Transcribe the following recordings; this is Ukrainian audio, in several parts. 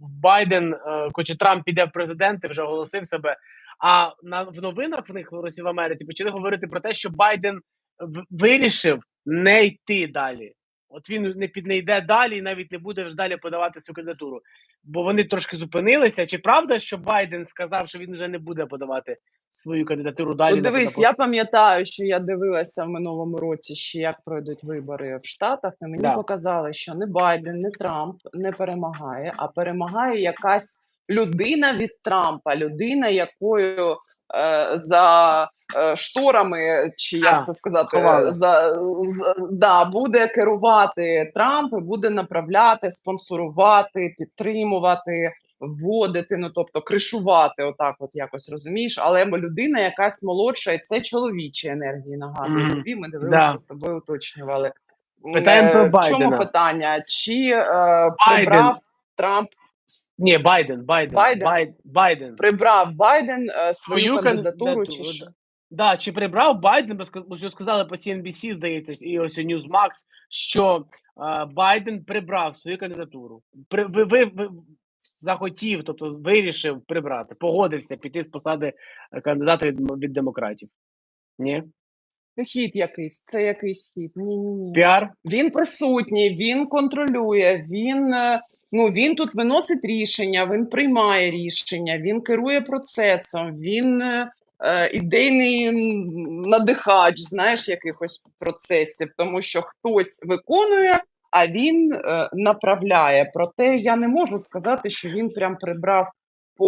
Байден, е, хоч і Трамп піде в президенти, вже оголосив себе. А на в новинах в них в Росії в Америці почали говорити про те, що Байден вирішив не йти далі. От він не під не йде далі і навіть не буде вже далі подавати свою кандидатуру. Бо вони трошки зупинилися. Чи правда, що Байден сказав, що він вже не буде подавати свою кандидатуру далі? На дивись, я пам'ятаю, що я дивилася в минулому році, ще як пройдуть вибори в Штатах, і мені Да. показали, що не Байден, не Трамп не перемагає, а перемагає якась людина від Трампа, людина, якою за е, шторами, чи як це сказати, за, за да, буде керувати Трамп і буде направляти, спонсорувати, підтримувати. Вводити, ну тобто кришувати, отак, от якось розумієш, але людина якась молодша, і це чоловічі енергії нагадую. Тобі ми дивилися Да. з тобою, уточнювали. Питаємо про Е, В чому питання? Чи е, прибрав Трамп, Ні, Байден, Байден, Байден? Бай- Байден. прибрав Байден е, свою, Свою кандидатуру, чи кандидатуру, що? Да, чи прибрав Байден, бо ска- ось сказали по CNBC, здається, і ось у Newsmax, що е, Байден прибрав свою кандидатуру. При, ви, ви, ви захотів, тобто вирішив прибрати, погодився піти з посади е, кандидата від, м- від демократів. Ні? Це хід якийсь, це якийсь хід. Ні, ні, ні. Піар? Він присутній, він контролює, він, е, ну, він тут виносить рішення, він приймає рішення, він керує процесом, він е, е, ідейний надихач, знаєш, якихось процесів, тому що хтось виконує, а він е, направляє. Проте я не можу сказати, що він прям прибрав.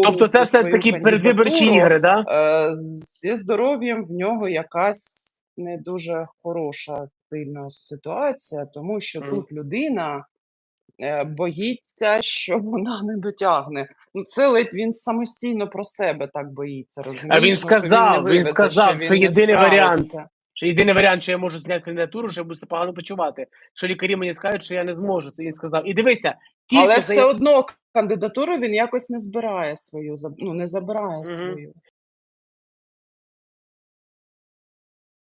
Тобто це все такі передвиборчі ігри, да? Е, Зі здоров'ям в нього якась не дуже хороша сильна ситуація, тому що Мгм. тут людина боїться, що вона не дотягне. Ну це ледь він самостійно про себе так боїться. Розумієш? А він Ну, сказав, він вивезе, сказав, він що не єдиний варіант. Що єдиний варіант, що я можу зняти кандидатуру, що я буду себе погано почувати. Що лікарі мені скажуть, що я не зможу. Це він сказав. І дивися, тільки Але за- все одно кандидатуру він якось не збирає свою, ну не забирає свою.